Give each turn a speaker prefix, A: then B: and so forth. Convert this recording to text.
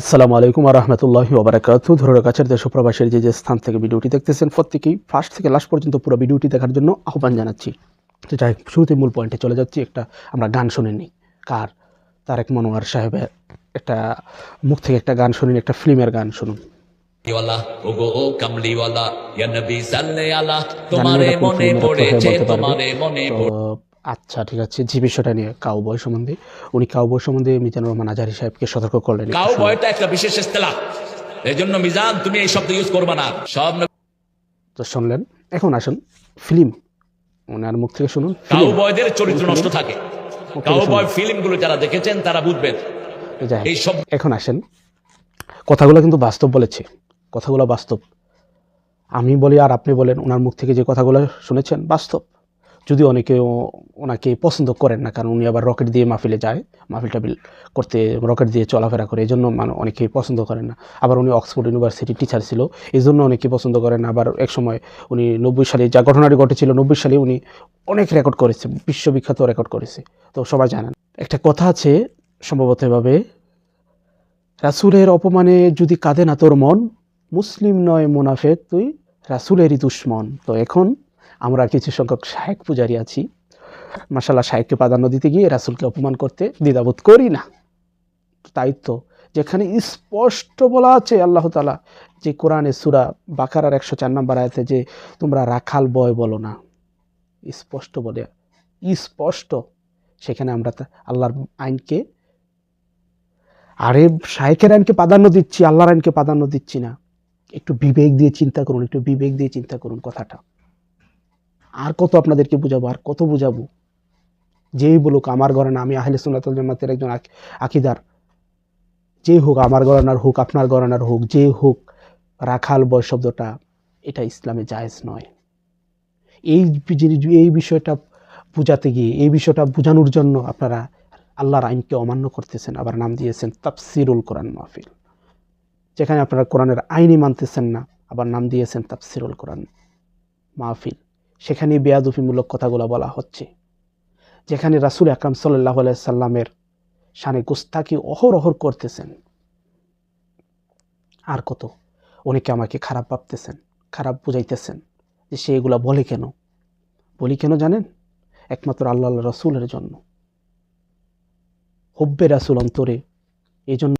A: আসসালামু আলাইকুম রহমতুল্লাহি ওবরাকাতু ধরে কাছের দেশ প্রবাসের যে যে স্থান থেকে ভিডিওটি দেখতেছেন প্রত্যেকেই ফার্স্ট থেকে লাস্ট পর্যন্ত পুরো ভিডিওটি দেখার জন্য আহ্বান জানাচ্ছি। তো যাই শুরুতে মূল পয়েন্টে চলে যাচ্ছি। একটা আমরা গান শুনে নিই। কার? তারেক মনোয়ার সাহেবের একটা মুখ থেকে একটা গান শুনুন একটা ফিল্মের গান শুনুন। আচ্ছা ঠিক আছে। যে বিষয়টা নিয়ে কাউবয় সম্বন্ধে। উনি কাউবয় সম্বন্ধে মিজানুর রহমান আজারি সাহেবকে সতর্ক করলেন।
B: কাউ। বয়টা একটা বিশেষ ইস্তেলা এই জন্য মিজান তুমি এই শব্দ ইউজ করবা না। সব
A: তো শুনলেন এখন আসুন ফিল্ম ওনার মুখ থেকে শুনুন
B: কাউ
A: ফিল্ম
B: বয়দের চরিত্র নষ্ট থাকে। কাউ বয় ফিল্মগুলো যারা দেখেছেন তারা বুঝবেন। এই সব
A: এখন আসেন। কথাগুলো কিন্তু বাস্তব বলেছে। কথাগুলো বাস্তব। আমি বলি আর আপনি বলেন ওনার মুখ থেকে যে কথাগুলো শুনেছেন বাস্তব। যদি অনেকে ওনাকে পছন্দ করেন না, কারণ উনি আবার রকেট দিয়ে মাহফিলে যায় মাহফিল টাফিল করতে, রকেট দিয়ে চলাফেরা করে এই জন্য মানে অনেকেই পছন্দ করেন না। আবার উনি অক্সফোর্ড ইউনিভার্সিটির টিচার ছিল এই জন্য অনেকেই পছন্দ করেন আবার এক সময় উনি নব্বই সালে যা ঘটনাটি ঘটেছিল, নব্বই সালে উনি অনেক রেকর্ড করেছে, বিশ্ববিখ্যাত রেকর্ড করেছে। তো সবাই জানেন। একটা কথা আছে, সম্ভবত এভাবে, রাসুলের অপমানে যদি কাঁদে না তোর মন, মুসলিম নয় মুনাফেক, তুই রাসুলেরই দুশ্মন। তো এখন আমরা কিছু সংখ্যক শাহেক পূজারি আছি। মাসাল্লাহ শাহেককে প্রাধান্য দিতে গিয়ে রাসুলকে অপমান করতে দ্বিধাবোধ করি না। তাই তো, যেখানে স্পষ্ট বলা আছে আল্লাহ তালা যে কোরআনে সুরা বাকারার একশো চার নম্বর আয়াতে যে তোমরা রাখাল বয় বলো না। স্পষ্ট বলে, স্পষ্ট। সেখানে আমরা আল্লাহর আইনকে আরে শাহেকের আইনকে প্রাধান্য দিচ্ছি, আল্লাহর আইনকে প্রাধান্য দিচ্ছি না। একটু বিবেক দিয়ে চিন্তা করুন, একটু বিবেক দিয়ে চিন্তা করুন কথাটা। আর কত আপনাদেরকে বুঝাবো? আর কত বুঝাবো? যেই বলুক, আমার ঘরে না, আমি আহলে সুন্নাতুল জামাতের একজন আক- আকিদার। যে হোক, আমার গণনার হোক, আপনার গণনার হোক যে হোক, রাখাল বয় শব্দটা, এটা ইসলামে জায়েজ নয়। এই এই বিষয়টা বোঝাতে গিয়ে, এই বিষয়টা বোঝানোর জন্য আপনারা আল্লাহর আইনকে অমান্য করতেছেন, আবার নাম দিয়েছেন তাফসিরুল কোরআন মাহফিল। যেখানে আপনারা কোরআনের আইনই মানতেছেন না, আবার নাম দিয়েছেন তাফসিরুল কোরআন মাহফিল। সেখানে বেয়াদুফিমূলক কথাগুলো বলা হচ্ছে। যেখানে রাসুল আকরাম সাল্লাহ সাল্লামের শানে গুস্তাকি অহরহর করতেছেন। আর কত? অনেকে আমাকে খারাপ ভাবতেছেন, খারাপ বুঝাইতেছেন যে সে এগুলা বলে কেন? বলি কেন জানেন? একমাত্র আল্লাহ রসুলের জন্য। হব্বে রাসুল অন্তরে এই